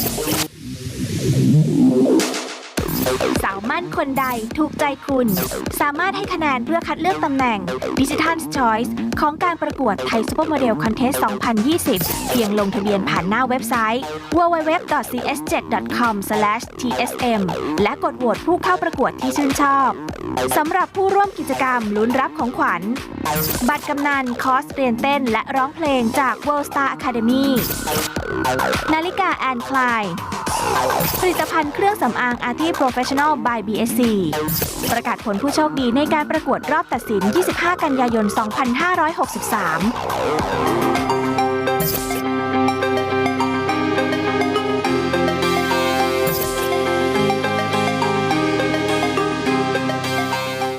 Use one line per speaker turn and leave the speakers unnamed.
Thank you. สาวมั่นคนใดถูกใจคุณ สามารถให้คะแนนเพื่อคัดเลือกตำแหน่ง Digital Choice ของการประกวดไทย Supermodel Contest 2020 เพียงลงทะเบียนผ่านหน้าเว็บไซต์ www.cs7.com/tsm และกดโหวตผู้เข้าประกวดที่ชื่นชอบสำหรับผู้ร่วมกิจกรรมลุ้นรับของขวัญ บัตรกำนันคอร์สเรียนเต้นและร้องเพลงจาก World Star Academy นาฬิกาแอนคลาย ผลิตภัณฑ์เครื่องสำอาง Arti Professional by BSC ประกาศผลผู้โชคดีในการประกวดรอบตัดสิน 25 กันยายน 2563